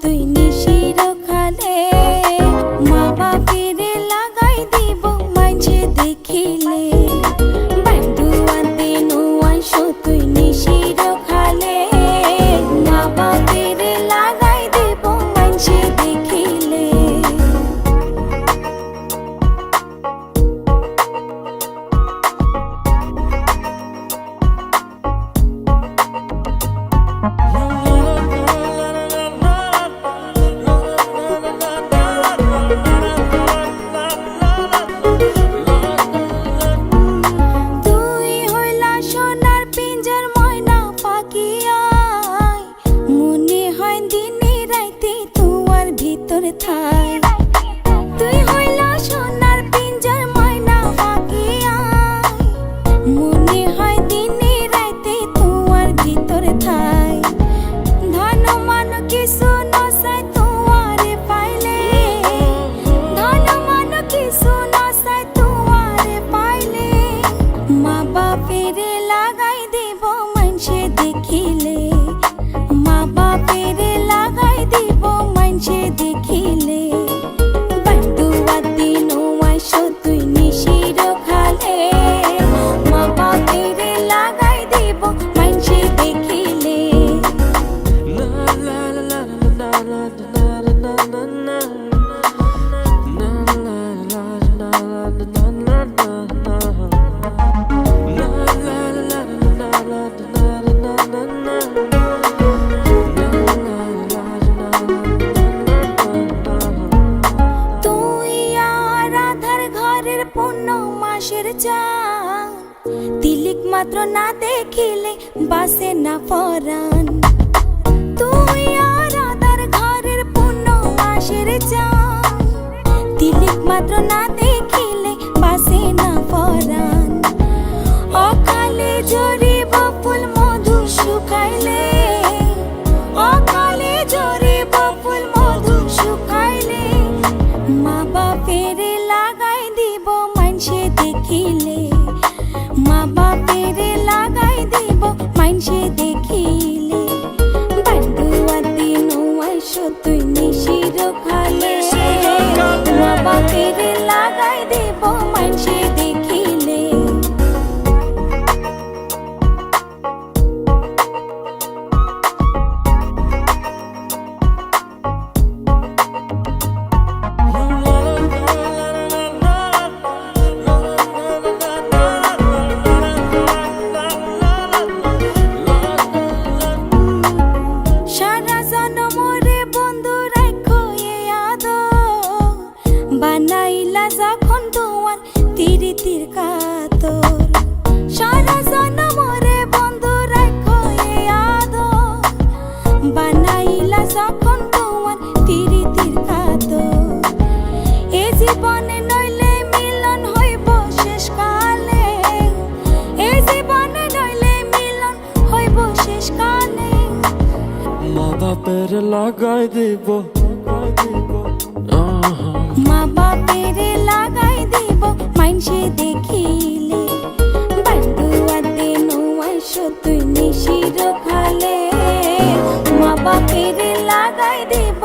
তুই নিশা। থাই। তুই হইলা সোনার পিঞ্জার ময়না ফাঁকি মনে পূর্ণ মাসের চান তিলিক মাত্র না দেখিলে বাসে না পরাণ তুই আর ঘরের পণ্য মাসের চান তিলিক মাত্র না মা বাপের লাগাই দিব। মা বাপের লাগাই দিব। মাইনসে দেখিলে বাটুয়াতে নোয়াইশ তুই নিশির খালে। মা বাপের লাগাই দিব।